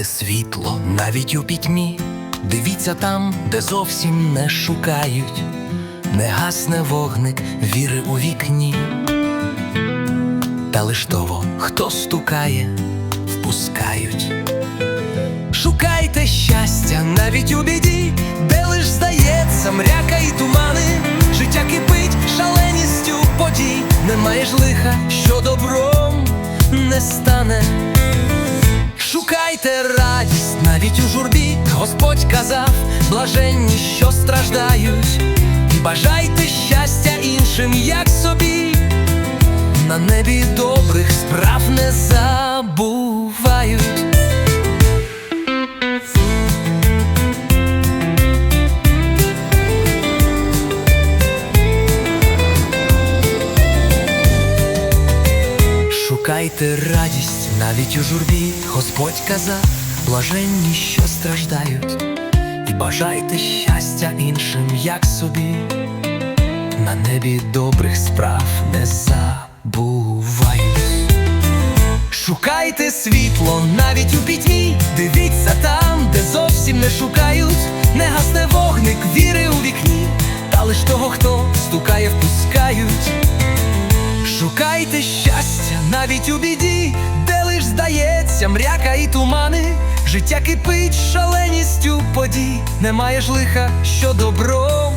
Шукайте світло навіть у пітьмі, дивіться там, де зовсім не шукають, не гасне вогник віри у вікні. Та лиш того, хто стукає, впускають. Шукайте щастя навіть у біді, де лиш здається мряка і тумани, життя кипить шаленістю подій, немає ж лиха, що добром не стане. Шукайте радість навіть у журбі, Господь казав, блаженні, що страждають, і бажайте щастя іншим, як собі, на небі добрих справ не забувають. Шукайте радість навіть у журбі, Господь казав, блаженні, що страждають, і бажайте щастя іншим, як собі, на небі добрих справ не забувають. Шукайте світло навіть у пітьмі, дивіться там, де зовсім не шукають, не гасне вогник віри у вікні, та лиш того, хто стукає, впускають. Шукайте щастя навіть у біді, де лиш здається мряка і тумани, життя кипить шаленістю подій, немає ж лиха, що добром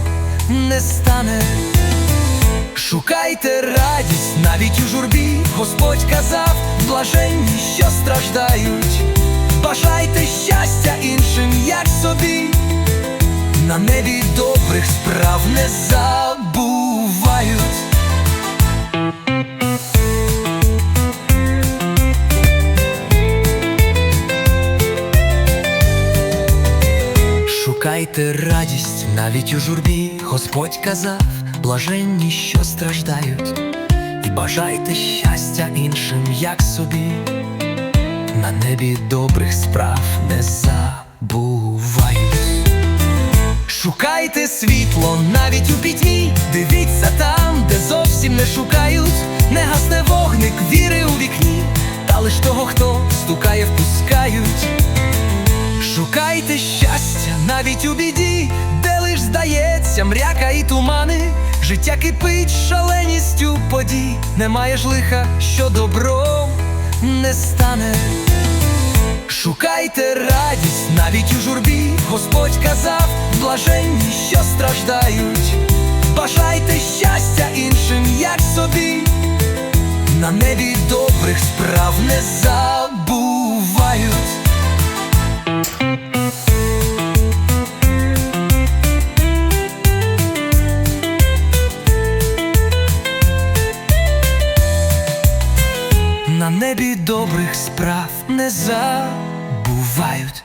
не стане. Шукайте радість навіть у журбі, Господь казав, блаженні, що страждають, бажайте щастя іншим, як собі, на небі добрих справ не забувають. Шукайте радість навіть у журбі, Господь казав, блаженні, що страждають, і бажайте щастя іншим, як собі, на небі добрих справ не забувають. Шукайте світло навіть у пітьмі, дивіться там, де зовсім не шукають, не гасне вогник віри у вікні, та лиш того, хто стукає, впускають. Шукайте щастя навіть у біді, де лиш здається мряка і тумани, життя кипить шаленістю подій, немає ж лиха, що добром не стане. Шукайте радість навіть у журбі, Господь казав, блаженні, що страждають, бажайте щастя іншим, як собі, на небі добрих справ не забувають. Небі добрих справ не забувають.